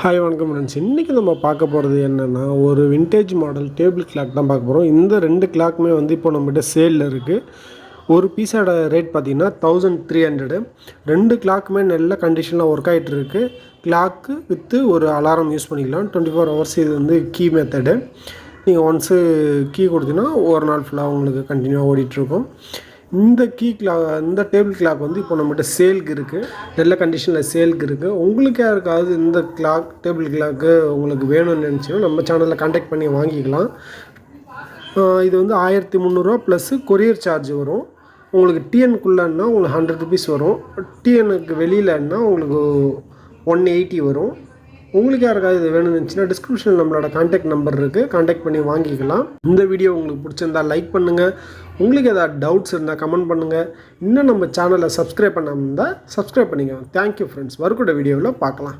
Hi வணக்கம் friends இன்றைக்கி நம்ம பார்க்க போகிறது என்னென்னா ஒரு விண்டேஜ் மாடல் டேபிள் கிளாக் தான் பார்க்க போகிறோம் இந்த ரெண்டு கிளாக்குமே வந்து இப்போ நம்மகிட்ட சேலில் இருக்குது ஒரு பீஸோட ரேட் பார்த்திங்கன்னா தௌசண்ட் த்ரீ ஹண்ட்ரடு ரெண்டு கிளாக்குமே நல்ல கண்டிஷனில் ஒர்க் ஆகிட்டு இருக்கு. கிளாக்கு வித்து ஒரு அலாரம் யூஸ் பண்ணிக்கலாம். டுவெண்ட்டி ஃபோர் ஹவர்ஸ் இது வந்து கீ மெத்தடு நீங்கள் ஒன்ஸு கீ கொடுத்தீங்கன்னா ஒரு நாள் ஃபுல்லாக உங்களுக்கு கண்டினியூவாக ஓடிட்டுருக்கும் இந்த கீ கிளாக் இந்த டேபிள் கிளாக் வந்து இப்போ நம்மகிட்ட சேலுக்கு இருக்குது நல்ல கண்டிஷனில் சேலுக்கு இருக்குது உங்களுக்கு யாருக்காவது இந்த கிளாக் டேபிள் கிளாக்கு உங்களுக்கு வேணும்னு நினச்சிங்கன்னா நம்ம சேனலில் காண்டாக்ட் பண்ணி வாங்கிக்கலாம். இது வந்து ஆயிரத்தி முந்நூறுரூவா ப்ளஸ்ஸு கொரியர் சார்ஜ் வரும். உங்களுக்கு டிஎன்குள்ளன்னா உங்களுக்கு ஹண்ட்ரட் ருபீஸ் வரும். டிஎனுக்கு வெளியிலன்னா உங்களுக்கு ஒன் எயிட்டி வரும். உங்களுக்கு யாருக்காவது இது வேணும்னு இருந்துச்சுன்னா டிஸ்கிரிப்ஷனில் நம்மளோட காண்டாக்ட் நம்பர் இருக்குது காண்டாக்ட் பண்ணி வாங்கிக்கலாம். இந்த வீடியோ உங்களுக்கு பிடிச்சிருந்தா லைக் பண்ணுங்கள் உங்களுக்கு ஏதாவது டவுட்ஸ் இருந்தால் கமெண்ட் பண்ணுங்கள் இன்னும் நம்ம சேனலை சப்ஸ்கிரைப் பண்ணாமல் இருந்தால் சப்ஸ்கிரைப் பண்ணிக்கோங்க. தேங்க்யூ ஃப்ரெண்ட்ஸ் வரக்கூட வீடியோவில் பார்க்கலாம்.